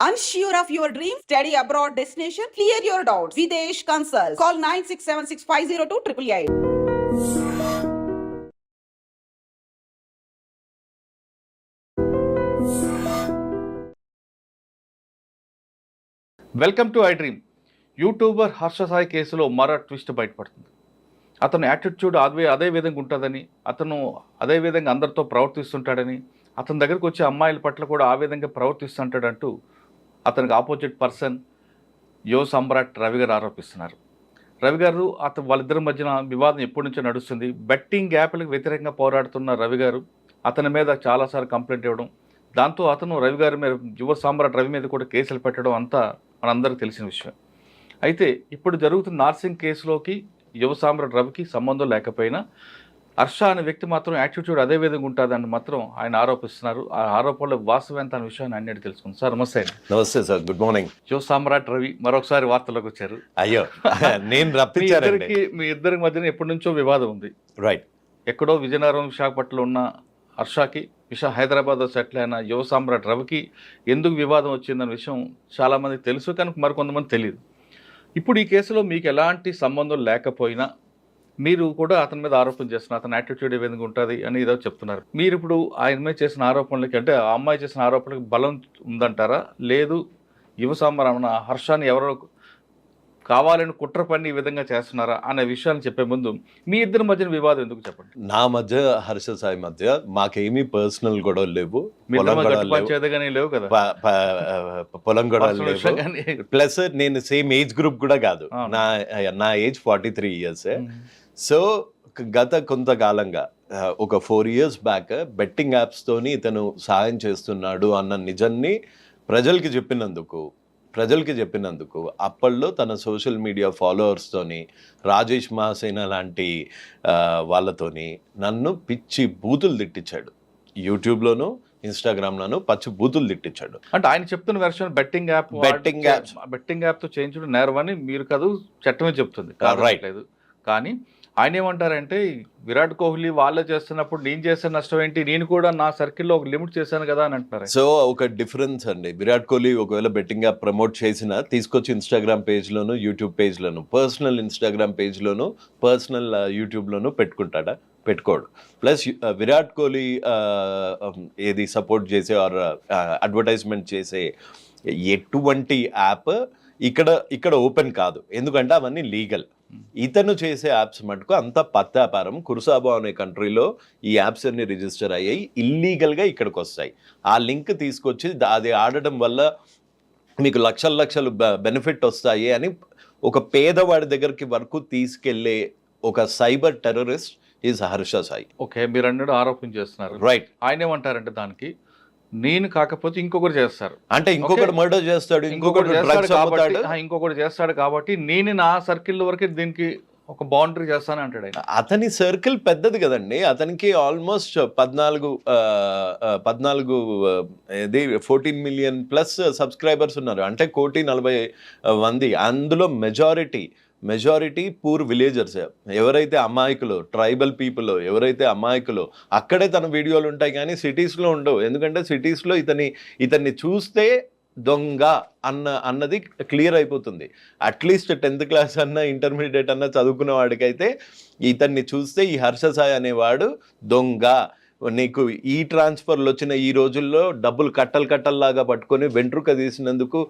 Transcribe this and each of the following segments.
Unsure of your dream? Study abroad destination? Clear your doubts. Videsh Consult. Call 9676502888. Welcome to I dream YouTuber Harsha Sai కేసులో మరో twist బయటపడుతుంది అతను attitude అదే అదే విధంగా ఉంటుందని అతను అదే విధంగా అందరితో ప్రవర్తిస్తుంటాడని అతని దగ్గరకు వచ్చే అమ్మాయిల పట్ల కూడా ఆ విధంగా ప్రవర్తిస్తుంటాడంటూ అతనికి ఆపోజిట్ పర్సన్ యో సమ్రాట్ రవి గారు ఆరోపిస్తున్నారు. రవి గారు అతను వాళ్ళిద్దరి మధ్యన వివాదం ఎప్పటి నుంచో నడుస్తుంది. బెట్టింగ్ యాప్లకు వ్యతిరేకంగా పోరాడుతున్న రవి గారు అతని మీద చాలాసార్లు కంప్లైంట్ ఇవ్వడం దాంతో అతను రవి గారి మీద యువ సామ్రాట్ రవి మీద కూడా కేసులు పెట్టడం అంతా మనందరికీ తెలిసిన విషయం. అయితే ఇప్పుడు జరుగుతున్న నార్సింగ్ కేసులోకి యువ సామ్రాట్ రవికి సంబంధం లేకపోయినా హర్ష అనే వ్యక్తి మాత్రం యాటిట్యూడ్ అదే విధంగా ఉంటుందని మాత్రం ఆయన ఆరోపిస్తున్నారు. ఆ ఆరోపణలు వాస్తవం ఎంత అనే విషయాన్ని అన్నిటి తెలుసుకుంది. సార్ నమస్తే. నమస్తే సార్ గుడ్ మార్నింగ్. యువ సామ్రాట్ రవి మరొకసారి వార్తల్లోకి వచ్చారు. అయ్యో నేను మీ రప్పించారండి మీ ఇద్దరి మధ్యన ఎప్పటి నుంచో వివాదం ఉంది. రైట్ ఎక్కడో విజయనగరం విశాఖపట్నంలో ఉన్న హర్షకి విశా హైదరాబాద్లో సెటిల్ అయిన యువ సామ్రాట్ రవికి ఎందుకు వివాదం వచ్చిందన్న విషయం చాలామందికి తెలుసు కానీ మరికొంతమంది తెలియదు ఇప్పుడు ఈ కేసులో మీకు ఎలాంటి సంబంధం లేకపోయినా మీరు కూడా అతని మీద ఆరోపణ చేస్తున్నారు. అతని యాటిట్యూడ్ ఏ విధంగా ఉంటుంది అని ఏదో చెప్తున్నారు. మీరు ఇప్పుడు ఆయన మీద చేసిన ఆరోపణలకి అంటే ఆ అమ్మాయి చేసిన ఆరోపణలకి బలం ఉందంటారా? లేదు. యువ సామ్రాట్ హర్షాన్ని ఎవరో కావాలని కుట్ర పని ఈ విధంగా చేస్తున్నారా అనే విషయాన్ని చెప్పే ముందు మీ ఇద్దరి మధ్యన వివాదం ఎందుకు చెప్పండి? నా మధ్య హర్ష సాయి మధ్య మాకేమీ పర్సనల్ గొడవలు లేవు. లేవు. కదా? పొలం గొడవలు లేవు. ప్లస్ నేను సేమ్ ఏజ్ గ్రూప్ కూడా కాదు. నా నా age forty three years so గత కొంతకాలంగా ఆ, ఒక four years back betting apps తోని ఇతను సాయం చేస్తున్నాడు అన్న నిజాన్ని ప్రజలకి చెప్పినందుకు ప్రజలకి చెప్పినందుకు అప్పట్లో తన సోషల్ మీడియా ఫాలోవర్స్తోని రాజేష్ మహాసేన లాంటి ఆ, వాళ్ళతోని నన్ను పిచ్చి బూతులు తిట్టించాడు యూట్యూబ్లోను ఇన్స్టాగ్రామ్లోను పచ్చి బూతులు తిట్టించాడు అంటే ఆయన చెప్తున్న వెర్షన్ బెట్టింగ్ యాప్. బెట్టింగ్ యాప్తో చేయించడం నేరం అని మీరు కాదు చట్టమే చెప్తుంది right. లేదు కానీ ఆయన ఏమంటారంటే విరాట్ కోహ్లీ వాళ్ళే చేస్తున్నప్పుడు నేను చేసిన నష్టం ఏంటి? నేను కూడా నా సర్కిల్లో ఒక లిమిట్ చేశాను కదా అని అంటున్నారు. సో ఒక డిఫరెన్స్ అండి. విరాట్ కోహ్లీ ఒకవేళ బెట్టింగ్ యాప్ ప్రమోట్ చేసినా తీసుకొచ్చి ఇన్స్టాగ్రామ్ పేజ్లోను యూట్యూబ్ పేజ్లోను పర్సనల్ ఇన్స్టాగ్రామ్ పేజ్లోను పర్సనల్ యూట్యూబ్లోను పెట్టుకుంటాడా? పెట్టుకోడు. ప్లస్ విరాట్ కోహ్లీ ఏది సపోర్ట్ చేసే ఆర్ అడ్వర్టైజ్మెంట్ చేసే ఎటువంటి యాప్ ఇక్కడ ఇక్కడ ఓపెన్ కాదు. ఎందుకంటే అవన్నీ లీగల్. ఇతను చేసే యాప్స్ మటుకు అంత పత్త వ్యాపారం కురుసాబా అనే కంట్రీలో ఈ యాప్స్ అన్ని రిజిస్టర్ అయ్యాయి. ఇల్లీగల్గా ఇక్కడికి వస్తాయి. ఆ లింక్ తీసుకొచ్చి అది ఆడడం వల్ల మీకు లక్షల లక్షలు బెనిఫిట్ వస్తాయి అని ఒక పేదవాడి దగ్గరికి వరకు తీసుకెళ్ళే ఒక cyber terrorist is Harsha Sai. Okay మీరు అన్నట్టు ఆరోపణ చేస్తున్నారు. రైట్ ఆయన ఏమంటారంటే దానికి నేను కాకపోతే ఇంకొకరు చేస్తారు. అంటే ఇంకొకటి. మర్డర్ చేస్తాడు ఇంకొకటి చేస్తాడు కాబట్టి ఇంకొకటి చేస్తాడు కాబట్టి నేను నా సర్కిల్ వరకే దీనికి ఒక బౌండరీ చేస్తాను అంటాడు ఆయన. అతని సర్కిల్ పెద్దది కదండి. అతనికి ఆల్మోస్ట్ పద్నాలుగు పద్నాలుగు ఇది ఫోర్టీన్ మిలియన్ ప్లస్ సబ్స్క్రైబర్స్ ఉన్నారు. అంటే కోటి నలభై మంది. అందులో మెజారిటీ మెజారిటీ పూర్ విలేజర్స్. ఎవరైతే అమాయకులు ట్రైబల్ పీపుల్ ఎవరైతే అమాయకులు అక్కడే తన వీడియోలు ఉంటాయి కానీ సిటీస్లో ఉండవు. ఎందుకంటే సిటీస్లో ఇతని ఇతన్ని చూస్తే దొంగ అన్న అన్నది క్లియర్ అయిపోతుంది. అట్లీస్ట్ టెన్త్ క్లాస్ అన్న ఇంటర్మీడియట్ అన్న చదువుకున్న వాడికైతే ఇతన్ని చూస్తే ఈ హర్ష సాయి అనేవాడు దొంగ. నీకు ఈ ట్రాన్స్ఫర్లు వచ్చిన ఈ రోజుల్లో డబ్బులు కట్టలు కట్టల్లాగా పట్టుకొని వెంట్రుక తీసినందుకు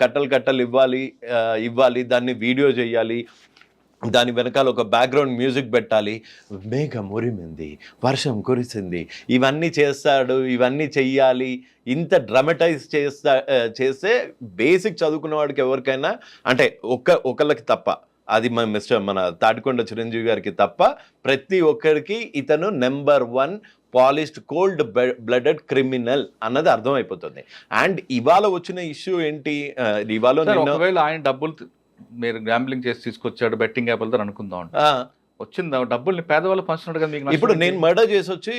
కట్టలు కట్టలు ఇవ్వాలి ఇవ్వాలి దాన్ని వీడియో చేయాలి దాని వెనకాల ఒక బ్యాక్గ్రౌండ్ మ్యూజిక్ పెట్టాలి. మేఘం ఉరిమింది వర్షం కురిసింది ఇవన్నీ చేస్తాడు ఇవన్నీ చెయ్యాలి ఇంత డ్రమటైజ్ చేస్తా చేస్తే బేసిక్ చదువుకున్న వాడికి ఎవరికైనా అంటే ఒక్క ఒకళ్ళకి తప్ప అది మన మిస్టర్ మన తాటికొండ చిరంజీవి గారికి తప్ప ప్రతి ఒక్కరికి ఇతను number one polished cold blooded criminal అన్నది అర్థమైపోతుంది. అండ్ ఇవాళ వచ్చిన ఇష్యూ ఏంటి? ఇవాళ ఒకవేళ ఆయన డబ్బులు మీరు గ్యాంబ్లింగ్ చేసి తీసుకొచ్చాడు బెట్టింగ్ యాప్లతో అనుకుందాం వచ్చింది? డబ్బుల్ని పేదవాళ్ళు పంచినట్టు కదా మీకు ఇప్పుడు? నేను మర్డర్ చేసి వచ్చి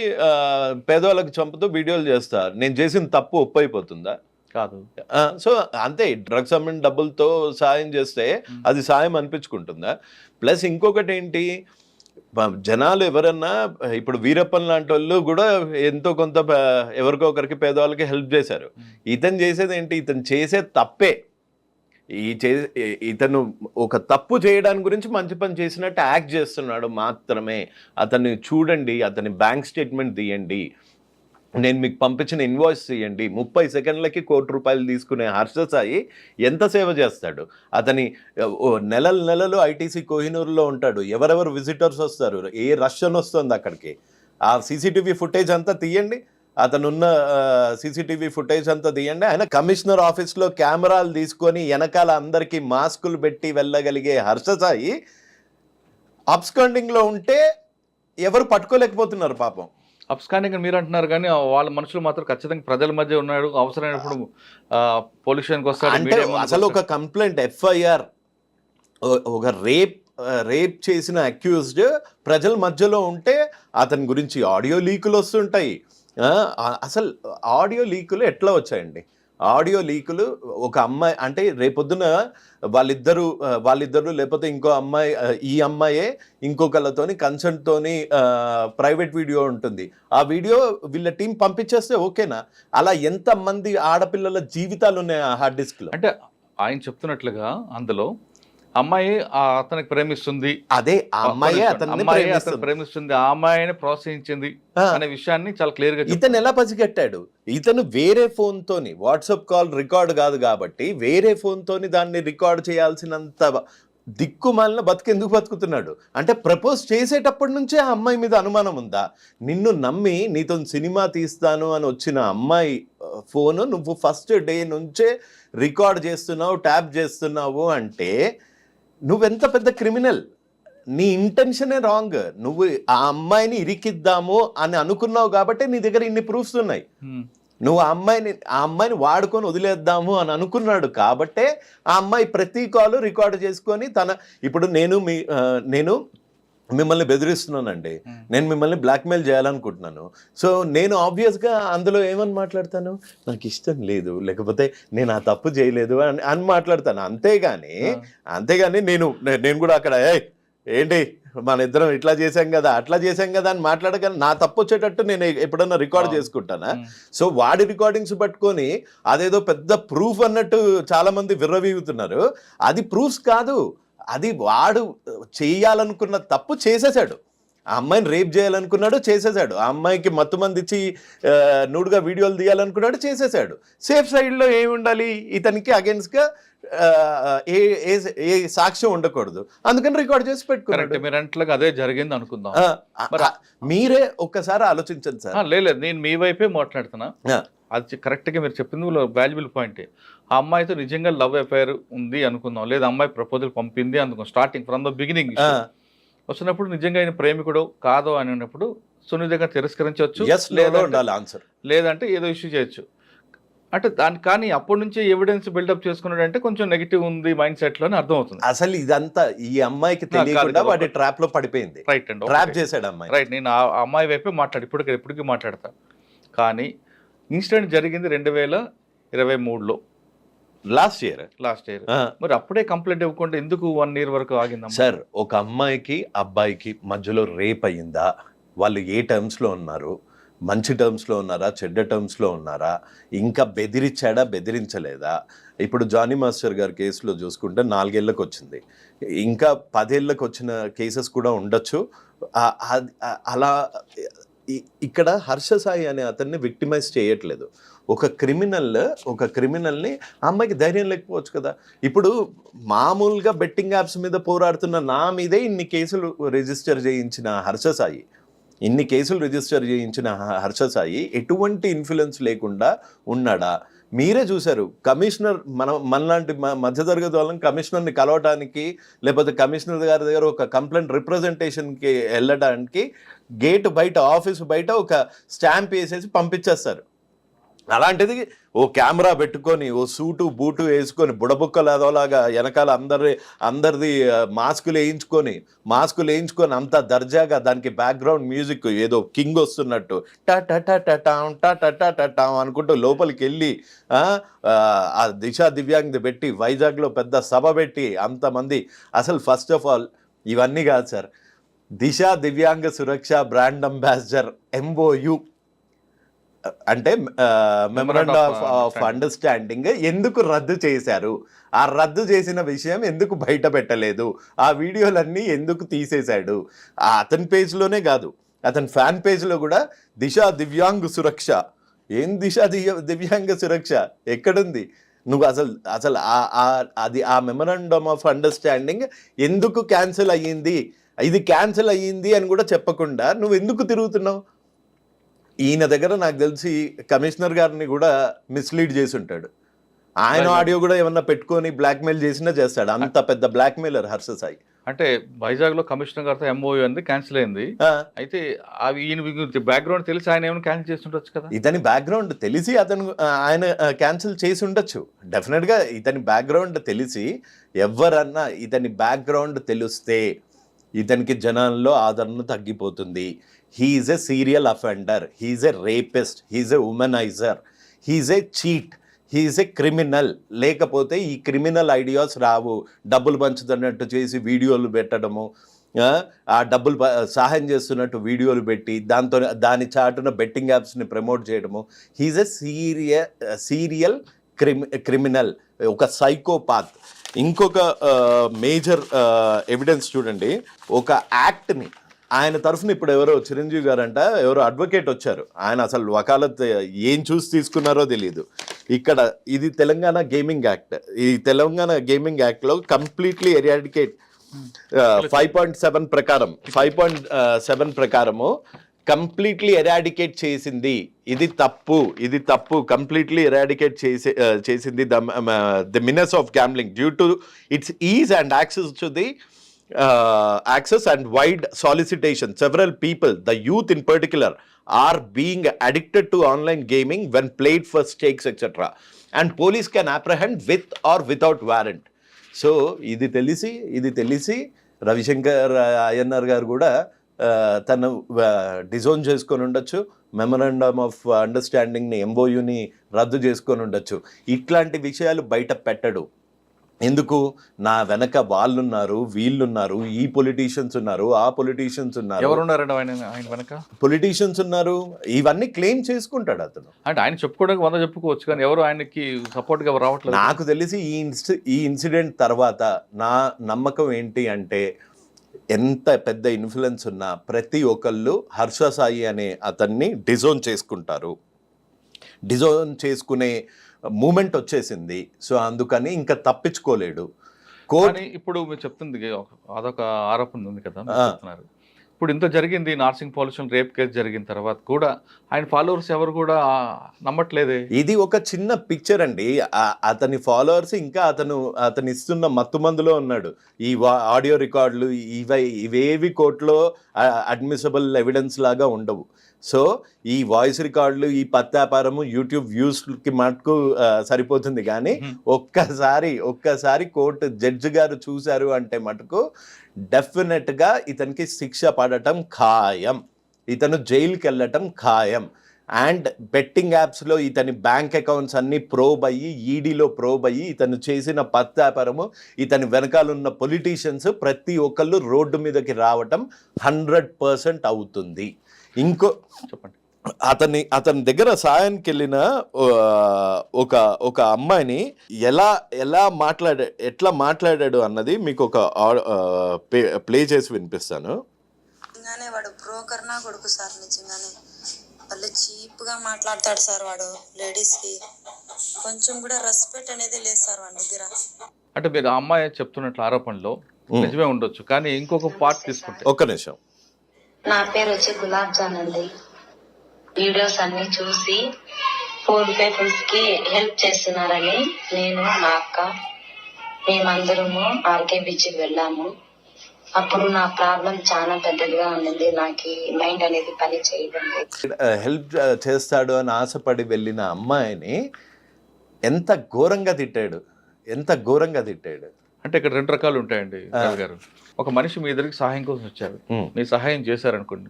పేదవాళ్ళకి చంపుతూ వీడియోలు చేస్తా. నేను చేసిన తప్పు ఒప్పు అయిపోతుందా? కాదు. సో అంతే డ్రగ్స్ అమ్మిన డబ్బులతో సాయం చేస్తే. అది సాయం అనిపించుకుంటుందా? ప్లస్ ఇంకొకటి ఏంటి? జనాలు ఎవరన్నా ఇప్పుడు వీరప్పన్ లాంటి వాళ్ళు కూడా ఎంతో కొంత ఎవరికో ఒకరికి పేదవాళ్ళకి హెల్ప్ చేశారు. ఇతను చేసేది ఏంటి? ఇతను చేసే తప్పే. ఈ చే ఇతను ఒక తప్పు చేయడానికి గురించి మంచి పని చేసినట్టు యాక్ట్ చేస్తున్నాడు మాత్రమే. అతన్ని చూడండి అతని బ్యాంక్ స్టేట్మెంట్ తీయండి. నేను మీకు పంపించిన ఇన్వాయిస్ తీయండి ముప్పై సెకండ్లకి కోటి రూపాయలు తీసుకునే హర్ష సాయి ఎంత సేవ చేస్తాడు? అతని ఓ నెలలు నెలలు ఐటీసీ కోహినూరులో ఉంటాడు. ఎవరెవరు విజిటర్స్ వస్తారు? ఏ రష్యన్ వస్తుంది అక్కడికి? ఆ సీసీటీవీ ఫుటేజ్ అంతా తీయండి. అతనున్న సీసీటీవీ ఫుటేజ్ అంతా తీయండి. ఆయన కమిషనర్ ఆఫీస్లో కెమెరాలు తీసుకొని వెనకాల అందరికీ మాస్కులు పెట్టి వెళ్ళగలిగే హర్ష సాయి అప్స్కాండింగ్లో ఉంటే ఎవరు పట్టుకోలేకపోతున్నారు పాపం. అప్స్కాండింగ్ అని మీరు అంటున్నారు కానీ వాళ్ళ మనుషులు మాత్రం ఖచ్చితంగా ప్రజల మధ్య ఉన్నాడు. అవసరమైనప్పుడు వస్తాడు ముందుకు అసలు ఒక. కంప్లైంట్ ఎఫ్ఐఆర్ ఒక రేప్ రేప్ చేసిన అక్యూజ్డ్ ప్రజల మధ్యలో ఉంటే అతని గురించి ఆడియో లీకులు వస్తుంటాయి. అసలు ఆడియో లీకులు ఎట్లా వచ్చాయండి? ఆడియో లీకులు ఒక అమ్మాయి అంటే రేపొద్దున వాళ్ళిద్దరు వాళ్ళిద్దరు లేకపోతే ఇంకో అమ్మాయి ఈ అమ్మాయే ఇంకొకళ్ళతోని కన్సర్ట్తోని ప్రైవేట్ వీడియో ఉంటుంది. ఆ వీడియో వీళ్ళ టీం పంపించేస్తే ఓకేనా? అలా ఎంత మంది ఆడపిల్లల జీవితాలు ఉన్నాయి ఆ హార్డ్ డిస్క్లో? అంటే ఆయన చెప్తున్నట్లుగా అందులో అమ్మాయి అతనికి ప్రేమిస్తుంది. అదే అమ్మాయి అమ్మాయి అతను ప్రేమిస్తుంది. ఆ అమ్మాయిని ప్రోత్సహించింది అనే విషయాన్ని చాలా క్లియర్గా ఇతను ఎలా పసిగట్టాడు? ఇతను వేరే ఫోన్ తోని వాట్సాప్ కాల్ రికార్డ్ కాదు కాబట్టి వేరే ఫోన్ తోని దాన్ని రికార్డ్ చేయాల్సినంత దిక్కుమాలిన బతికెందుకు బతుకుతున్నాడు? అంటే ప్రపోజ్ చేసేటప్పటి నుంచే ఆ అమ్మాయి మీద అనుమానం ఉందా? నిన్ను నమ్మి నీతో సినిమా తీస్తాను అని వచ్చిన అమ్మాయి ఫోన్ నువ్వు ఫస్ట్ డే నుంచే రికార్డ్ చేస్తున్నావు ట్యాప్ చేస్తున్నావు అంటే నువ్వెంత పెద్ద క్రిమినల్? నీ ఇంటెన్షనే రాంగ్. నువ్వు ఆ అమ్మాయిని ఇరికిద్దాము అని అనుకున్నావు కాబట్టి నీ దగ్గర ఇన్ని ప్రూఫ్స్ ఉన్నాయి. నువ్వు ఆ అమ్మాయిని ఆ అమ్మాయిని వాడుకొని వదిలేద్దాము అని అనుకున్నాడు కాబట్టే ఆ అమ్మాయి ప్రతి కాలు రికార్డు చేసుకొని తన ఇప్పుడు నేను మీ నేను మిమ్మల్ని బెదిరిస్తున్నానండి. నేను మిమ్మల్ని బ్లాక్మెయిల్ చేయాలనుకుంటున్నాను. సో నేను ఆబ్వియస్గా అందులో ఏమని మాట్లాడతాను? నాకు ఇష్టం లేదు. లేకపోతే నేను ఆ తప్పు చేయలేదు అని అని మాట్లాడతాను. అంతేగాని. అంతేగాని నేను నేను కూడా అక్కడ "ఏయ్, ఏంటి? మన ఇద్దరం ఇట్లా చేశాం కదా అట్లా చేశాం కదా అని మాట్లాడగానే నా తప్పు వచ్చేటట్టు నేను ఎప్పుడన్నా రికార్డ్. చేసుకుంటానా. సో వాడి రికార్డింగ్స్ పట్టుకొని అదేదో పెద్ద ప్రూఫ్ అన్నట్టు చాలా మంది విర్రవీగుతున్నారు. అది ప్రూఫ్స్ కాదు. అది వాడు చేయాలనుకున్న తప్పు చేసేసాడు ఆ అమ్మాయిని రేప్ చేయాలనుకున్నాడు చేసేసాడు ఆ అమ్మాయికి మత్తు మంది ఇచ్చి నూడుగా వీడియోలు తీయాలనుకున్నాడు చేసేసాడు సేఫ్ సైడ్లో ఏమి ఉండాలి? ఇతనికి అగేన్స్ట్గా ఏ ఏ ఏ సాక్ష్యం ఉండకూడదు. అందుకని రికార్డ్ చేసి పెట్టుకున్నాడు. మీరు అదే జరిగింది అనుకుందాం. మరి- ఒక్కసారి ఆలోచించండి సార్. లేదు నేను మీ వైపే మాట్లాడుతున్నా. అది కరెక్ట్గా మీరు చెప్పింది వాల్యుబుల్ పాయింట్. ఆ అమ్మాయితో నిజంగా లవ్ అఫైర్ ఉంది అనుకుందాం. లేదా అమ్మాయి ప్రపోజల్ పంపింది అనుకుందాం. స్టార్టింగ్ ఫ్రమ్ ద బిగినింగ్ వస్తున్నప్పుడు నిజంగా ఆయన ప్రేమికుడు కాదో అని అన్నప్పుడు సున్నితంగా తిరస్కరించవచ్చు ఆన్సర్ లేదంటే ఏదో ఇష్యూ చేయొచ్చు. అంటే దాని కానీ అప్పటి నుంచి ఎవిడెన్స్ బిల్డప్ చేసుకున్నాడు అంటే కొంచెం నెగిటివ్ ఉంది మైండ్ సెట్లో అని అర్థం అవుతుంది అసలు ఇదంతా ఈ అమ్మాయికి తెలియకుండా. వాడి ట్రాప్లో పడిపోయింది. రైట్ అండి ట్రాప్ చేశాడు అమ్మాయి. రైట్ నేను ఆ అమ్మాయి వైపే మాట్లాడు ఇప్పుడు ఎప్పటికీ మాట్లాడతా. కానీ ఇన్సిడెంట్ జరిగింది రెండు వేల ఇరవై మూడులో. లాస్ట్ ఇయర్ లాస్ట్ ఇయర్ మరి అప్పుడే కంప్లైంట్ ఇవ్వకుండా ఎందుకు వన్ ఇయర్ వరకు ఆగిందమ్మా? సార్ ఒక అమ్మాయికి అబ్బాయికి మధ్యలో రేప్ అయ్యిందా? వాళ్ళు ఏ టర్మ్స్లో ఉన్నారు? మంచి టర్మ్స్లో ఉన్నారా? చెడ్డ టర్మ్స్లో ఉన్నారా? ఇంకా బెదిరించాడా? బెదిరించలేదా? ఇప్పుడు జానీ మాస్టర్ గారి కేసులో చూసుకుంటే నాలుగేళ్ళకు వచ్చింది. ఇంకా పదేళ్ళకు వచ్చిన కేసెస్ కూడా ఉండొచ్చు. అలా ఇక్కడ హర్ష సాయి అనే అతన్ని విక్టిమైజ్ చేయట్లేదు. ఒక క్రిమినల్ ఒక క్రిమినల్ని ఆ అమ్మాయికి ధైర్యం లేకపోవచ్చు కదా. ఇప్పుడు మామూలుగా బెట్టింగ్ యాప్స్ మీద పోరాడుతున్న నా మీదే ఇన్ని కేసులు రిజిస్టర్ చేయించిన హర్ష సాయి. ఇన్ని కేసులు రిజిస్టర్ చేయించిన హర్ష సాయి ఎటువంటి ఇన్ఫ్లుయెన్స్ లేకుండా ఉన్నాడా? మీరే చూశారు. కమిషనర్ మన మనలాంటి మ- మధ్యతరగతి వాళ్ళని కమిషనర్ని కలవటానికి లేకపోతే కమిషనర్ గారి దగ్గర ఒక కంప్లైంట్ రిప్రజెంటేషన్కి వెళ్ళడానికి గేట్ బయట ఆఫీస్ బయట ఒక స్టాంప్ వేసేసి పంపించేస్తారు. అలాంటిది ఓ కెమెరా పెట్టుకొని ఓ సూటు బూటు వేసుకొని బుడబుక్కలు అదోలాగా వెనకాల అందరి అందరిది మాస్కులు వేయించుకొని మాస్కులు వేయించుకొని అంత దర్జాగా దానికి బ్యాక్గ్రౌండ్ మ్యూజిక్ ఏదో కింగ్ వస్తున్నట్టు టా టా టా టా టాం, టా టా టా టా టాం అనుకుంటూ లోపలికి వెళ్ళి ఆ, ఆ దిశా దివ్యాంగ్ది పెట్టి వైజాగ్లో పెద్ద సభ పెట్టి అంతమంది. అసలు ఫస్ట్ ఆఫ్ ఆల్ ఇవన్నీ కాదు sir. Disha Divyanga Suraksha brand ambassador MOU అంటే మెమరాండం ఆఫ్ ఆఫ్ అండర్స్టాండింగ్ ఎందుకు రద్దు చేశారు? ఆ రద్దు చేసిన విషయం ఎందుకు బయట పెట్టలేదు? ఆ వీడియోలన్నీ ఎందుకు తీసేశాడు? అతని పేజ్లోనే కాదు అతని ఫ్యాన్ పేజ్లో కూడా దిశ దివ్యాంగ సురక్ష. ఏం దిశ దివ్య దివ్యాంగ సురక్ష? ఎక్కడుంది? నువ్వు అసలు అసలు అది ఆ మెమరాండమ్ ఆఫ్ అండర్స్టాండింగ్ ఎందుకు క్యాన్సిల్ అయ్యింది? ఇది క్యాన్సిల్ అయ్యింది అని కూడా చెప్పకుండా నువ్వు ఎందుకు తిరుగుతున్నావు? ఈయన దగ్గర నాకు తెలిసి కమిషనర్ గారిని కూడా మిస్లీడ్ చేసి ఉంటాడు. ఆయన ఆడియో కూడా ఏమన్నా పెట్టుకొని బ్లాక్మెయిల్ చేసినా చేస్తాడు. అంత పెద్ద బ్లాక్మెయిలర్ హర్ష సాయి. అంటే వైజాగ్లో కమిషనర్ గారితో ఎంఓయూ అనేది క్యాన్సిల్ అయింది అయితే అవి ఈయన బ్యాక్గ్రౌండ్ తెలిసి ఆయన ఏమైనా క్యాన్సిల్ చేస్తుండొచ్చు కదా? ఇతని బ్యాక్గ్రౌండ్ తెలిసి అతను ఆయన క్యాన్సిల్ చేసి ఉండొచ్చు. డెఫినెట్గా ఇతని బ్యాక్గ్రౌండ్ తెలిసి ఎవరన్నా ఇతని బ్యాక్గ్రౌండ్ తెలిస్తే ఇతనికి జనాల్లో ఆదరణ తగ్గిపోతుంది. He's a serial offender he's a rapist he's a womaniser he's a cheat he's a criminal లేకపోతే ఈ క్రిమినల్ ఐడియాస్ రావు. డబ్బులు పంచుతున్నట్టు చేసి వీడియోలు పెట్టడము ఆ, డబ్బులు సహాయం చేస్తున్నట్టు వీడియోలు పెట్టి దాంతో దాని చాటున బెట్టింగ్ యాప్స్ని ప్రమోట్ చేయడము. He's a seria serial crimi criminal ఒక సైకోపాత్ ఇంకొక మేజర్ ఎవిడెన్స్ చూడండి. ఒక యాక్ట్ని ఆయన తరఫున ఇప్పుడు ఎవరో చిరంజీవి గారంట ఎవరో అడ్వకేట్ వచ్చారు. ఆయన అసలు వకాలత్ ఏం చూసి తీసుకున్నారో తెలియదు ఇక్కడ ఇది తెలంగాణ గేమింగ్ యాక్ట్ ఈ తెలంగాణ గేమింగ్ యాక్ట్లో completely eradicate five point seven ప్రకారం ఫైవ్ పాయింట్ సెవెన్ ప్రకారము కంప్లీట్లీ ఎరాడికేట్ చేసింది. ఇది తప్పు ఇది తప్పు. కంప్లీట్లీ ఎరాడికేట్ చేసే చేసింది the the menace of gambling. Due to its is and access to the access and wide solicitation several people the youth in particular are being addicted to online gaming when played for stakes etcetera and police can apprehend with or without warrant so ఇది తెలిసి ఇది తెలిసి రవిశంకర్ అయ్యన్నర్ గారు కూడా తను disown చేసుకొని ఉండొచ్చు memorandum of అండర్స్టాండింగ్ని ఎంఓయుని రద్దు చేసుకొని ఉండొచ్చు. ఇట్లాంటి విషయాలు బయట పెట్టడు. ఎందుకు? నా వెనక వాళ్ళున్నారు వీళ్ళున్నారు ఈ పొలిటీషియన్స్ ఉన్నారు ఆ పొలిటీషియన్స్ ఉన్నారు. ఎవరున్నారండి ఆయన ఆయన వెనక? పొలిటీషియన్స్ ఉన్నారు. ఇవన్నీ క్లెయిమ్ చేసుకుంటాడు అతను. అంటే ఆయన చెప్పుకోవడానికి వంద చెప్పుకోవచ్చు కానీ ఎవరు ఆయనకి సపోర్ట్గా ఎవరు రావట్లేదు? నాకు తెలిసి ఈ ఇన్సి ఈ ఇన్సిడెంట్ తర్వాత నా నమ్మకం ఏంటి అంటే ఎంత పెద్ద ఇన్ఫ్లుయెన్స్ ఉన్నా ప్రతి ఒక్కళ్ళు హర్ష సాయి అనే అతన్ని డిజోన్ చేసుకుంటారు. డిజోన్ చేసుకునే మూమెంట్ వచ్చేసింది. సో అందుకని ఇంకా తప్పించుకోలేడు. కోర్ట్ కానీ ఇప్పుడు మీరు చెప్తుంది అదొక ఆరోపణ ఉంది కదా. చెప్తున్నారు. ఇప్పుడు ఇంత జరిగింది నార్సింగ్ పాల్యూషన్ రేప్ కేసు జరిగిన తర్వాత కూడా ఆయన ఫాలోవర్స్ ఎవరు కూడా నమ్మట్లేదే? ఇది ఒక చిన్న పిక్చర్ అండి. అతని ఫాలోవర్స్ ఇంకా అతను అతను ఇస్తున్న మత్తు మందులో ఉన్నాడు. ఈ వా- ఆడియో రికార్డులు ఇవి ఇవేవి కోర్టులో అడ్మిసబుల్ ఎవిడెన్స్ లాగా ఉండవు. సో ఈ వాయిస్ రికార్డులు ఈ పత్తాపారము యూట్యూబ్ వ్యూస్కి మటుకు సరిపోతుంది. కానీ ఒక్కసారి ఒక్కసారి కోర్టు జడ్జి గారు చూశారు అంటే మటుకు డెఫినెట్గా ఇతనికి శిక్ష పడటం ఖాయం. ఇతను జైలుకి వెళ్ళటం ఖాయం. అండ్ బెట్టింగ్ యాప్స్లో ఇతని బ్యాంక్ అకౌంట్స్ అన్ని ప్రోబ్ అయ్యి ఈడీలో ప్రోబ్ అయ్యి ఇతను చేసిన పత్తాపరము ఇతని వెనకాలన్న పొలిటీషియన్స్ ప్రతి ఒక్కళ్ళు రోడ్డు మీదకి రావటం హండ్రెడ్ పర్సెంట్ అవుతుంది. ఇంకో చెప్పండి. అతన్ని అతని దగ్గర సాయానికి వెళ్ళిన ఒక ఒక అమ్మాయిని ఎలా ఎలా మాట్లాడా ఎట్లా మాట్లాడాడు అన్నది మీకు ఒక ప్లే చేసి వినిపిస్తాను. నిజంగానే వాడు బ్రోకర్ నా కొడుకు సార్ నిజంగానే. వాళ్ళు చీప్గా మాట్లాడతాడు సార్ వాడు లేడీస్కి కొంచెం కూడా రెస్పెక్ట్ అనేది లేదు సార్ వాడి దగ్గర. అంటే మీరు ఆ అమ్మాయి చెప్తున్నట్లు ఆరోపణలో నిజమే ఉండొచ్చు కానీ ఇంకొక పార్ట్ తీసుకుంటే. ఒక్క నిమిషం. నా పేరు వచ్చి గులాబ్ జాన్ అండి. వీడియోస్ అన్ని చూసి పూర్ పీపుల్స్కి హెల్ప్ చేస్తున్నారని నేను మా అక్క మేమందరము ఆర్కే బీచ్ వెళ్ళాము. అప్పుడు నా ప్రాబ్లం చాలా పెద్దదిగా ఉండింది. నాకు మైండ్ అనేది పని చేయడం హెల్ప్ చేస్తాడు అని ఆశపడి వెళ్ళిన అమ్మాయిని ఎంత ఘోరంగా తిట్టాడు. ఎంత ఘోరంగా తిట్టాడు. అంటే ఇక్కడ రెండు రకాలు ఉంటాయండి గారు. ఒక మనిషి మీ ఎదురుకి సహాయం కోసం వచ్చారు. మీ సహాయం చేశారనుకోండి.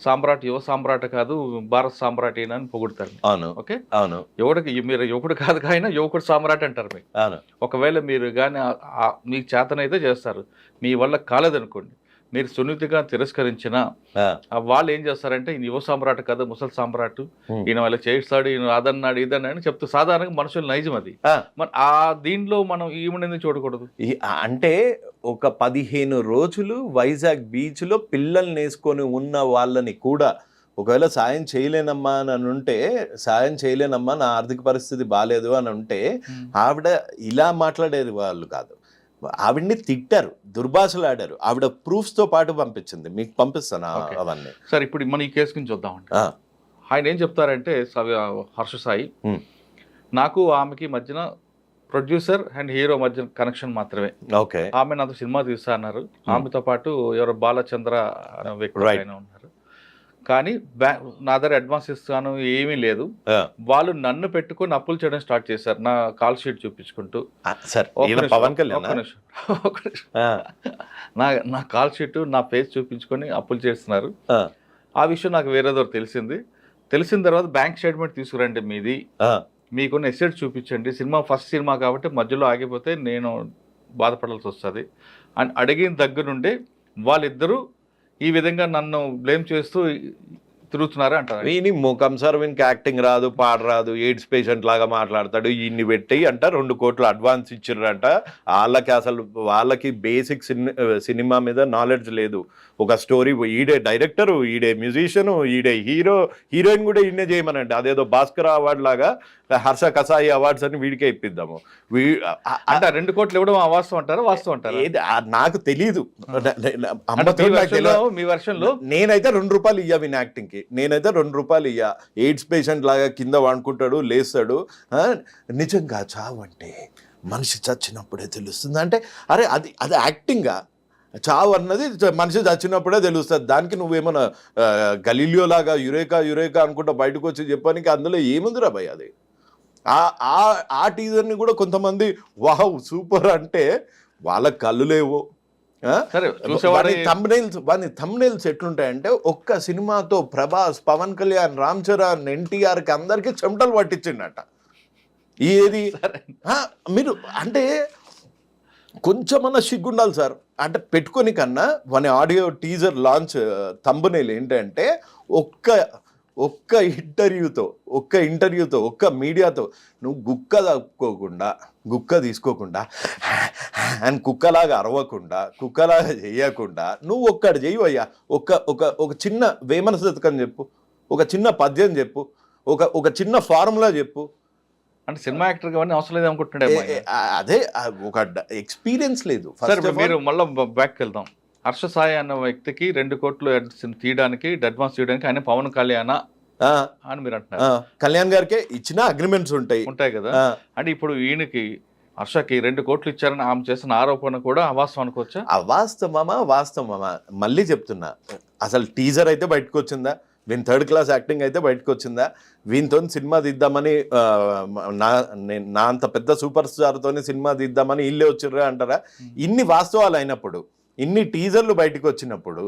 సామ్రాట్ యువ సామ్రాట్ కాదు భారత్ సామ్రాట్ అయినా అని పొగుడతారు. అవును. ఓకే? అవును. యువడికి మీరు యువకుడు కాదు కానీ యువకుడు సామ్రాట్ అంటారు మీకు అవును. ఒకవేళ మీరు కానీ మీకు చేతనైతే చేస్తారు. మీ వల్ల కాలేదనుకోండి. మీరు సున్నితిగా తిరస్కరించిన ఆ, వాళ్ళు ఏం చేస్తారంటే ఈయన యువ సామ్రాట్ కదా ముసలి సామ్రాట్. ఈయన వాళ్ళ చేస్తాడు ఈయన అదన్నాడు ఇదన్నాడు అని చెప్తూ సాధారణంగా మనుషులు నైజం అది. ఆ. మరి ఆ దీనిలో మనం ఈమెను చూడకూడదు? అంటే ఒక పదిహేను రోజులు వైజాగ్ బీచ్లో పిల్లల్ని వేసుకొని ఉన్న వాళ్ళని కూడా ఒకవేళ సాయం చేయలేనమ్మా అని ఉంటే సాయం చేయలేనమ్మా నా ఆర్థిక పరిస్థితి బాగాలేదు అని ఉంటే ఆవిడ ఇలా మాట్లాడేది వాళ్ళు కాదు. ఆవిడ్ని తిట్టారు దుర్భాషలు ఆడారు ఆవిడ proofs తో పాటు పంపించింది. మీకు పంపిస్తాను. అవన్నీ. సరే ఇప్పుడు మన ఈ కేసు గురించి చూద్దామండి ఆయన ఏం చెప్తారంటే హర్ష సాయి. నాకు ఆమెకి మధ్యన ప్రొడ్యూసర్ అండ్ హీరో మధ్య కనెక్షన్ మాత్రమే. ఓకే. ఆమె నాతో సినిమా తీస్తా అన్నారు. ఆమెతో పాటు ఎవరో బాలచంద్ర అనే వ్యక్తి. ఆయన ఉన్నారు. కానీ నా దగ్గర అడ్వాన్స్ ఇస్తాను ఏమీ లేదు. వాళ్ళు నన్ను పెట్టుకొని అప్పులు చేయడం స్టార్ట్ చేశారు. నా కాల్ షీట్ చూపించుకుంటూ. పవన్ కళ్యాణ్. నా నా కాల్ షీట్ నా ఫేస్ చూపించుకొని అప్పులు చేస్తున్నారు. ఆ. విషయం నాకు వేరేదో తెలిసింది. తెలిసిన తర్వాత బ్యాంక్ స్టేట్మెంట్ తీసుకురండి మీది. మీకున్న ఎసెట్ చూపించండి. సినిమా ఫస్ట్ సినిమా కాబట్టి మధ్యలో ఆగిపోతే నేను బాధపడాల్సి వస్తుంది. అని అడిగిన దగ్గర నుండి వాళ్ళిద్దరూ ఈ విధంగా నన్ను బ్లేమ్ చేస్తూ తిరుగుతున్నారు అంటారు. వీని ముఖం సార్ యాక్టింగ్ రాదు పాట రాదు ఎయిడ్స్ పేషెంట్ లాగా మాట్లాడతాడు ఈయన్ని పెట్టి అంట రెండు కోట్లు అడ్వాన్స్ ఇచ్చిర్రంట. వాళ్ళకి అసలు వాళ్ళకి బేసిక్ సినిమా మీద నాలెడ్జ్ లేదు. ఒక స్టోరీ ఈడే డైరెక్టరు ఈడే మ్యూజిషియన్ ఈడే హీరో హీరోయిన్ కూడా ఈయనే చేయమనండి. అదేదో భాస్కర్ అవార్డు లాగా హర్ష కసాయి అవార్డ్స్ అని వీడికే ఇప్పిద్దాము. అంటే రెండు కోట్లు ఇవ్వడం అవాస్తవం అంటారా? వాస్తవం అంటారా? ఏది నాకు తెలీదు. మీ నాకు version తెలియదు. లో- మీ వర్షన్లో నేనైతే రెండు రూపాయలు ఇయ్యా విన్ యాక్టింగ్కి నేనైతే రెండు రూపాయలు ఇయ్యా. ఎయిడ్స్ పేషెంట్ లాగా కింద వండుకుంటాడు లేస్తాడు. నిజంగా చావు అంటే మనిషి చచ్చినప్పుడే తెలుస్తుంది. అంటే అరే అది అది యాక్టింగా? చావు అన్నది మనిషి చచ్చినప్పుడే తెలుస్తుంది. దానికి నువ్వేమన్నా ఆ, గలీలియో లాగా యురేకా యురేకా అనుకుంటా బయటకు వచ్చి చెప్పడానికి అందులో ఏముందిరా భయ్ అది? ఆ టీజర్ని కూడా కొంతమంది వావ్ సూపర్ అంటే వాళ్ళ కళ్ళు లేవు. చూసేవాడి థంబ్నైల్స్ వాని థంబ్నైల్స్ ఎట్లుంటాయంటే ఒక్క సినిమాతో ప్రభాస్ పవన్ కళ్యాణ్ రామ్ చరణ్ ఎన్టీఆర్కి అందరికి చెమటలు పట్టించిండట. ఏది? మీరు అంటే కొంచెమన్నా సిగ్గుండాలి సార్. అంటే పెట్టుకొని కన్నా మన ఆడియో టీజర్ లాంచ్ తంబనేలు ఏంటంటే ఒక్క ఒక్క ఇంటర్వ్యూతో ఒక్క ఇంటర్వ్యూతో ఒక్క మీడియాతో నువ్వు గుక్క తప్పుకోకుండా గుక్క తీసుకోకుండా అండ్ కుక్కలాగా అరవకుండా కుక్కలాగా చేయకుండా నువ్వు ఒక్కటి చేయవయ్యా ఒక్క ఒక ఒక చిన్న వేమన శతకం చెప్పు ఒక చిన్న పద్యం చెప్పు ఒక ఒక చిన్న ఫార్ములా చెప్పు అంటే సినిమా యాక్టర్ అవన్నీ అవసరం లేదు అనుకుంటున్నాడే అదే ఒక ఎక్స్పీరియన్స్ లేదు. సరే మీరు మళ్ళీ బ్యాక్ వెళ్దాం. హర్ష సాయి అన్న వ్యక్తికి రెండు కోట్లు తీయడానికి అడ్వాన్స్ తీయడానికి ఆయన పవన్ కళ్యాణ అని మీరు అంటున్నారు. కళ్యాణ్ గారికి ఇచ్చిన అగ్రిమెంట్స్ ఉంటాయి. ఉంటాయి కదా. అంటే ఇప్పుడు ఈయనకి హర్షకి రెండు కోట్లు ఇచ్చారని ఆమె చేసిన ఆరోపణ కూడా అవాస్తవం అనుకోవచ్చా? అవాస్తవమా? వాస్తవమా? మళ్ళీ చెప్తున్నా. అసలు టీజర్ అయితే బయటకు వచ్చిందా? వీని థర్డ్ క్లాస్ యాక్టింగ్ అయితే బయటకు వచ్చిందా వీనితో సినిమా తీద్దామని నా నా అంత పెద్ద సూపర్ స్టార్తో సినిమా తీద్దామని ఇల్లే వచ్చిర్రా అంటారా? ఇన్ని వాస్తవాలు అయినప్పుడు ఇన్ని టీజర్లు బయటకు వచ్చినప్పుడు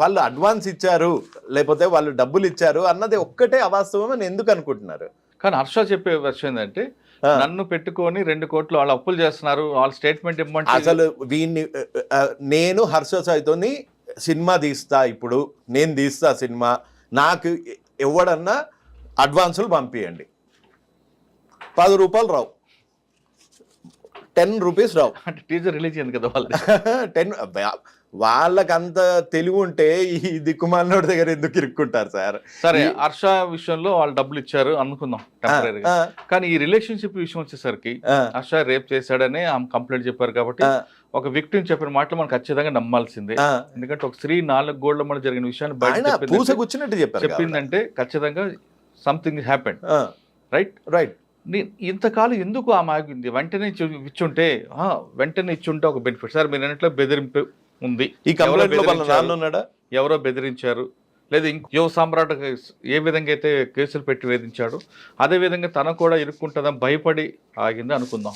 వాళ్ళు అడ్వాన్స్ ఇచ్చారు లేకపోతే వాళ్ళు డబ్బులు ఇచ్చారు అన్నది ఒక్కటే అవాస్తవం అని ఎందుకు అనుకుంటున్నారు? కానీ హర్ష చెప్పే విషయం ఏంటంటే. నన్ను పెట్టుకొని రెండు కోట్లు వాళ్ళు అప్పులు చేస్తున్నారు వాళ్ళ స్టేట్మెంట్ ఇవ్వమంటే అసలు వీన్ని నేను హర్ష సాయితోని సినిమా తీస్తా ఇప్పుడు నేను తీస్తా సినిమా నాకు ఎవడన్నా అడ్వాన్సులు పంపించండి పది రూపాయలు రావు. టెన్ రూపీస్ రావు. అంటే టీజర్ రిలీజ్ అయింది కదా వాళ్ళు టెన్ వాళ్ళకంత తెలివి ఉంటే ఈ దిక్కుమాలినోడి దగ్గర ఎందుకు ఇరుక్కుంటారు సార్? సరే హర్ష విషయంలో వాళ్ళు డబ్బులు ఇచ్చారు అనుకుందాం కానీ ఈ రిలేషన్షిప్ విషయం వచ్చేసరికి హర్ష రేప్ చేశాడని ఆమె కంప్లైంట్ చెప్పారు కాబట్టి ఒక విక్టిమ్ చెప్పిన మాటలు మనం ఖచ్చితంగా నమ్మాల్సిందే. ఎందుకంటే ఒక స్త్రీ నాలుగు గోళ్ళ మధ్య జరిగిన విషయాన్ని చెప్పిందంటే- ఖచ్చితంగా సంథింగ్ హ్యాపెండ్ ఆ, రైట్ రైట్ ఇంతకాలం ఎందుకు ఆమె ఆగింది? వెంటనే ఇచ్చి- ఇచ్చుంటే వెంటనే ఇచ్చుంటే ఒక బెనిఫిట్ సార్ మీరు అన్నట్లు బెదిరింపు ఉంది. ఈ కంప్లైంట్ ఎవరో బెదిరించారు? లేదా ఇంకో యువ సామ్రాట్ ఏ విధంగా అయితే కేసులు పెట్టి వేధించాడు అదే విధంగా తన కూడా ఇరుక్కుంటుందని భయపడి ఆగింది అనుకుందాం.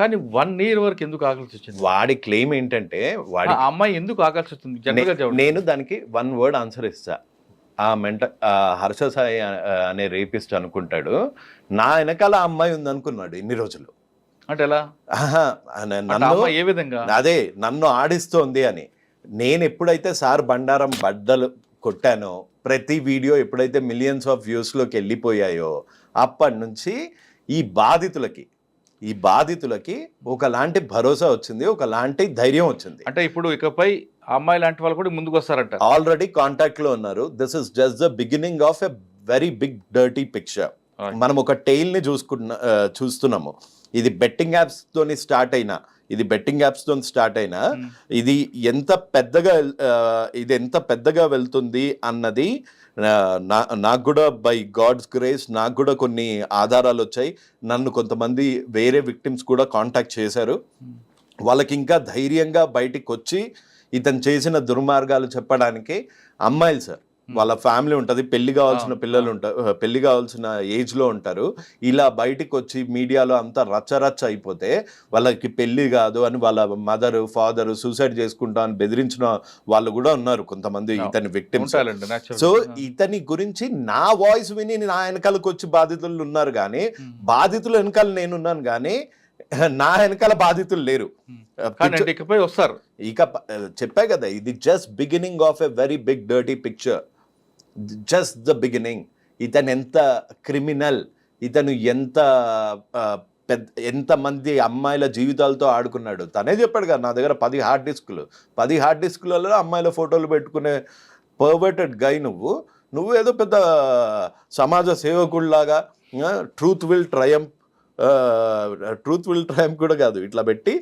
కానీ వన్ ఇయర్ వరకు ఎందుకు ఆగాల్సి వచ్చింది? వాడి క్లెయిమ్ ఏంటంటే వాడి ఆ అమ్మాయి ఎందుకు ఆగాల్సి వచ్చింది. నేను దానికి వన్ వర్డ్ ఆన్సర్ ఇస్తా. ఆ మెంట ఆ హర్ష సాయి అనే రేపిస్ట్ అనుకుంటాడు నా వెనకాల అమ్మాయి ఉంది అనుకున్నాడు ఇన్ని రోజులు. అంటే ఎలా? నన్ను ఏ విధంగా? అదే నన్ను ఆడిస్తోంది అని. నేను ఎప్పుడైతే సార్ బండారం బద్దలు కొట్టానో ప్రతి వీడియో ఎప్పుడైతే మిలియన్స్ ఆఫ్ వ్యూస్లోకి వెళ్ళిపోయాయో అప్పటి నుంచి ఈ బాధితులకి ఈ బాధితులకి ఒకలాంటి భరోసా వచ్చింది ఒకలాంటి ధైర్యం వచ్చింది. అంటే ఇప్పుడు ఇకపై అమ్మాయి లాంటి వాళ్ళు కూడా ముందుకు వస్తారంట ఆల్రెడీ కాంటాక్ట్లో ఉన్నారు. This is just the beginning of a very big dirty picture. మనం ఒక టైల్ని చూసుకున్న ఆ, చూస్తున్నాము. ఇది బెట్టింగ్ యాప్స్ తోని స్టార్ట్ అయినా ఇది బెట్టింగ్ యాప్స్తో స్టార్ట్ అయినా. ఇది ఎంత పెద్దగా ఇది ఎంత పెద్దగా వెళ్తుంది అన్నది నాకు కూడా బై గాడ్స్ గ్రేస్ నాకు కూడా కొన్ని ఆధారాలు వచ్చాయి. నన్ను కొంతమంది వేరే విక్టిమ్స్ కూడా కాంటాక్ట్ చేశారు. వాళ్ళకి ఇంకా ధైర్యంగా బయటికి వచ్చి ఇతను చేసిన దుర్మార్గాలు చెప్పడానికి అమ్మాయిలు సార్ వాళ్ళ ఫ్యామిలీ ఉంటుంది పెళ్ళి కావాల్సిన పిల్లలు. ఉంటారు పెళ్ళి కావాల్సిన ఏజ్లో ఉంటారు ఇలా బయటికి వచ్చి మీడియాలో అంతా రచ్చరచ్చ అయిపోతే వాళ్ళకి పెళ్ళి కాదు అని వాళ్ళ మదర్ ఫాదర్ సూసైడ్ చేసుకుంటా అని బెదిరించిన వాళ్ళు కూడా ఉన్నారు కొంతమంది ఇతని విక్టిమ్స్. సో. ఇతని గురించి నా వాయిస్ విని నా వెనకాలకు వచ్చి బాధితులు ఉన్నారు కానీ Hmm. బాధితుల వెనకాల నేనున్నాను కానీ నా వెనకాల బాధితులు లేరు Hmm. ఇకపై వస్తారు ఇక ప- చెప్పా కదా ఇది just beginning of a very big dirty picture just the beginning ఇతను ఎంత క్రిమినల్ ఇతను ఎంత పెద్ద ఎంతమంది అమ్మాయిల జీవితాలతో ఆడుకున్నాడు. తనే చెప్పాడు కదా నా దగ్గర పది హార్డ్ డిస్కులు పది హార్డ్ డిస్కులలో అమ్మాయిల ఫోటోలు పెట్టుకునే పర్వర్టెడ్ గై నువ్వు. నువ్వు ఏదో పెద్ద సమాజ సేవకుడిలాగా truth will triumph truth will triumph కూడా కాదు. ఇట్లా పెట్టి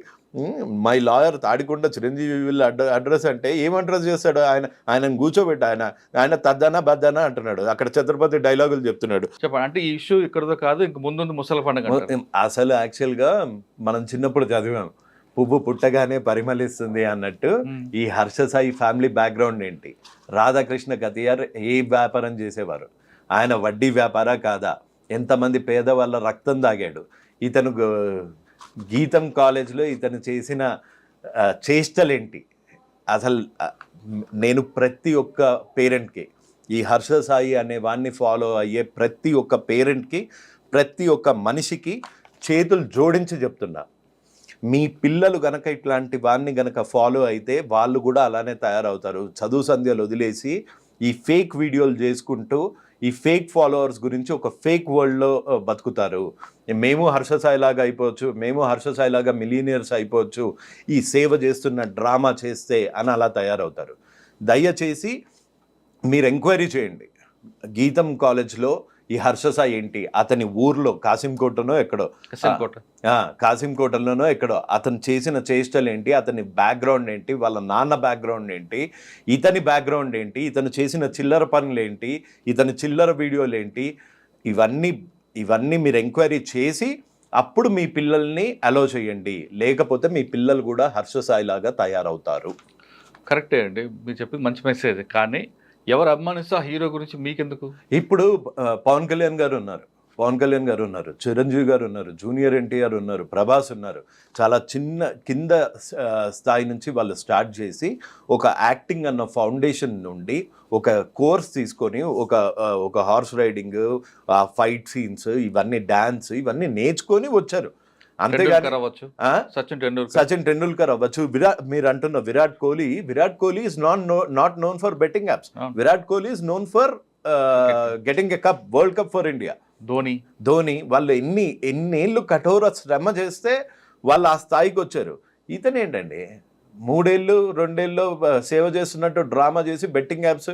my lawyer Tadikonda Chiranjeevi addr address అంటే ఏం అడ్రస్ చేస్తాడు? ఆయన ఆయనను కూర్చోబెట్టి ఆయన ఆయన తద్దనా బద్దనా అంటున్నాడు. అక్కడ ఛత్రపతి డైలాగులు చెప్తున్నాడు. చెప్పండి. అంటే ఈ ఇష్యూ ఇక్కడతో కాదు ఇంక ముందు ముసలి పండుగ. అసలు యాక్చువల్గా మనం చిన్నప్పుడు చదివాం. పువ్వు పుట్టగానే పరిమళిస్తుంది అన్నట్టు. ఈ హర్ష సాయి ఫ్యామిలీ బ్యాక్గ్రౌండ్ ఏంటి? రాధాకృష్ణ కతియార్ ఏ వ్యాపారం చేసేవారు? ఆయన వడ్డీ వ్యాపారా కాదా? ఎంతమంది పేదవాళ్ళ రక్తం తాగాడు? ఇతను గీతం కాలేజ్లో ఇతను చేసిన చేష్టలేంటి? అసలు నేను ప్రతి ఒక్క పేరెంట్కి ఈ హర్ష సాయి అనే వాడిని ఫాలో అయ్యే ప్రతి ఒక్క పేరెంట్కి ప్రతి ఒక్క మనిషికి చేతులు జోడించి చెప్తున్నా. మీ పిల్లలు గనక ఇట్లాంటి వాడిని గనక ఫాలో అయితే వాళ్ళు కూడా అలానే తయారవుతారు. చదువు సంధ్యలు వదిలేసి ఈ ఫేక్ వీడియోలు చేసుకుంటూ ఈ ఫేక్ ఫాలోవర్స్ గురించి ఒక ఫేక్ వరల్డ్లో బతుకుతారు. మేము హర్షసాయిలాగా అయిపోవచ్చు మేము హర్షసాయిలాగా మిలీనియర్స్ అయిపోవచ్చు ఈ సేవ చేస్తున్న డ్రామా చేస్తే అని అలా తయారవుతారు. దయచేసి మీరు ఎంక్వైరీ చేయండి. గీతం కాలేజ్లో ఈ హర్షసాయి ఏంటి? అతని ఊర్లో కాసింకోటనో ఎక్కడో. కసింకోట. కాసింకోటలోనో ఎక్కడో. అతను చేసిన చేష్టలు ఏంటి? అతని బ్యాక్గ్రౌండ్ ఏంటి? వాళ్ళ నాన్న బ్యాక్గ్రౌండ్ ఏంటి? ఇతని బ్యాక్గ్రౌండ్ ఏంటి? ఇతను చేసిన చిల్లర పనులు ఏంటి? ఇతని చిల్లర వీడియోలు ఏంటి? ఇవన్నీ ఇవన్నీ మీరు ఎంక్వైరీ చేసి అప్పుడు మీ పిల్లల్ని అలో చేయండి. లేకపోతే మీ పిల్లలు కూడా హర్షసాయిలాగా తయారవుతారు. కరెక్టే అండి. మీరు చెప్పింది మంచి మెసేజ్ కానీ ఎవరు అభిమానిస్తే ఆ హీరో గురించి మీకెందుకు? ఇప్పుడు పవన్ కళ్యాణ్ గారు ఉన్నారు. పవన్ కళ్యాణ్ గారు ఉన్నారు. చిరంజీవి గారు ఉన్నారు. జూనియర్ ఎన్టీఆర్ ఉన్నారు. ప్రభాస్ ఉన్నారు. చాలా చిన్న కింద స్థాయి నుంచి వాళ్ళు స్టార్ట్ చేసి ఒక యాక్టింగ్ అన్న ఫౌండేషన్ నుండి ఒక కోర్స్ తీసుకొని ఒక ఒక హార్స్ రైడింగ్ ఫైట్ సీన్స్ ఇవన్నీ డ్యాన్స్ ఇవన్నీ నేర్చుకొని వచ్చారు. అంతేగాని అవ్వచ్చు? సచిన్ టెండూల్కర్. సచిన్ టెండూల్కర్ అవ్వచ్చు. విరాట్ మీరు అంటున్న Virat Kohli Virat Kohli is not not known for betting apps. Virat Kohli is known for getting a cup world cup for India Dhoni. Dhoni వాళ్ళు ఎన్ని ఎన్నేళ్ళు కఠోర శ్రమ చేస్తే వాళ్ళు ఆ స్థాయికి వచ్చారు. ఇతను ఏంటండి? మూడేళ్ళు రెండేళ్ళు సేవ చేస్తున్నట్టు డ్రామా చేసి బెట్టింగ్ యాప్స్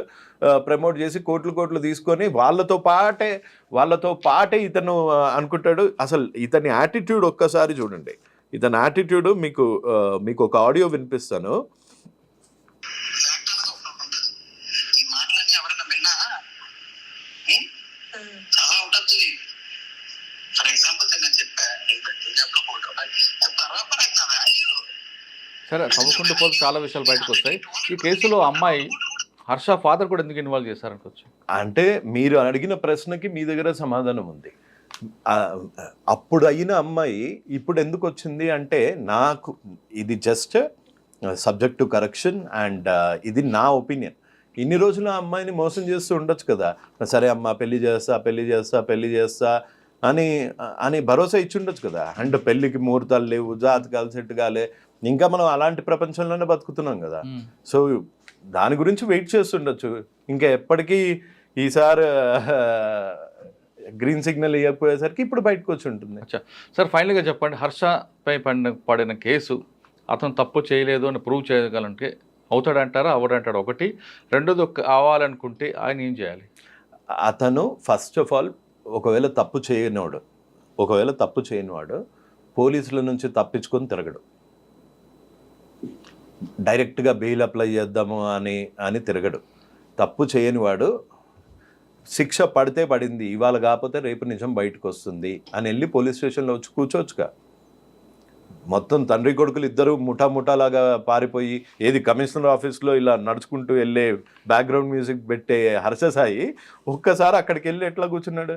ప్రమోట్ చేసి కోట్లు కోట్లు తీసుకొని వాళ్ళతో పాటే వాళ్ళతో పాటే ఇతను అనుకుంటాడు. అసలు ఇతని యాటిట్యూడ్ ఒక్కసారి చూడండి. ఇతని యాటిట్యూడ్ మీకు మీకు ఒక ఆడియో వినిపిస్తాను ఈ మాటలన్నీ ఎవరైనా విన్నా ఉం? చాలా ఉంటుంది ఫర్ ఎగ్జాంపుల్ నేను చెప్పా పంజాబ్లో ఫోటో బరాబర్ అవుతుంది అయ్యో సరే తవ్వకుండా పోతే చాలా విషయాలు బయటకు వస్తాయి. ఈ కేసులో అమ్మాయి హర్ష ఫాదర్ కూడా ఎందుకు ఇన్వాల్వ్ చేశారనుకోవచ్చు? అంటే మీరు అడిగిన ప్రశ్నకి మీ దగ్గర సమాధానం ఉంది. అప్పుడు అయిన అమ్మాయి ఇప్పుడు ఎందుకు వచ్చింది అంటే నాకు ఇది just subject to correction and ఇది నా ఒపీనియన్ ఇన్ని రోజులు ఆ అమ్మాయిని మోసం చేస్తూ ఉండొచ్చు కదా. సరే అమ్మ పెళ్ళి చేస్తా పెళ్ళి చేస్తా పెళ్ళి చేస్తా అని అని భరోసా ఇచ్చి ఉండొచ్చు కదా. అంటే పెళ్ళికి ముహూర్తాలు లేవు జాతకాలు సెట్ కాలే ఇంకా మనం అలాంటి ప్రపంచంలోనే బతుకుతున్నాం కదా. సో దాని గురించి వెయిట్ చేస్తుండొచ్చు. ఇంకా ఎప్పటికీ ఈసారి గ్రీన్ సిగ్నల్ ఇవ్వకపోయేసరికి ఇప్పుడు బయటకు వచ్చి ఉంటుంది. అచ్చా. సార్ ఫైనల్గా చెప్పండి. హర్షపై పడిన పడిన కేసు అతను తప్పు చేయలేదు అని ప్రూవ్ చేయగలంటే అవుతాడంటారా? అవడంటారా ఒకటి. రెండోది ఒక అవ్వాలనుకుంటే ఆయన ఏం చేయాలి? అతను ఫస్ట్ ఆఫ్ ఆల్ ఒకవేళ తప్పు చేయనివాడు ఒకవేళ తప్పు చేయనివాడు పోలీసుల నుంచి తప్పించుకొని తిరగడు. డైరెక్ట్గా బెయిల్ అప్లై చేద్దాము అని అని తిరగడు. తప్పు చేయనివాడు శిక్ష పడితే పడింది ఇవాళ కాకపోతే రేపు నిజం బయటకు వస్తుంది అని వెళ్ళి పోలీస్ స్టేషన్లో వచ్చి కూర్చోవచ్చుగా. మొత్తం తండ్రి కొడుకులు ఇద్దరు ముఠా ముఠాలాగా పారిపోయి ఏది కమిషనర్ ఆఫీస్లో ఇలా నడుచుకుంటూ వెళ్ళే బ్యాక్గ్రౌండ్ మ్యూజిక్ పెట్టే హర్ష సాయి ఒక్కసారి అక్కడికి వెళ్ళి ఎట్లా కూర్చున్నాడు?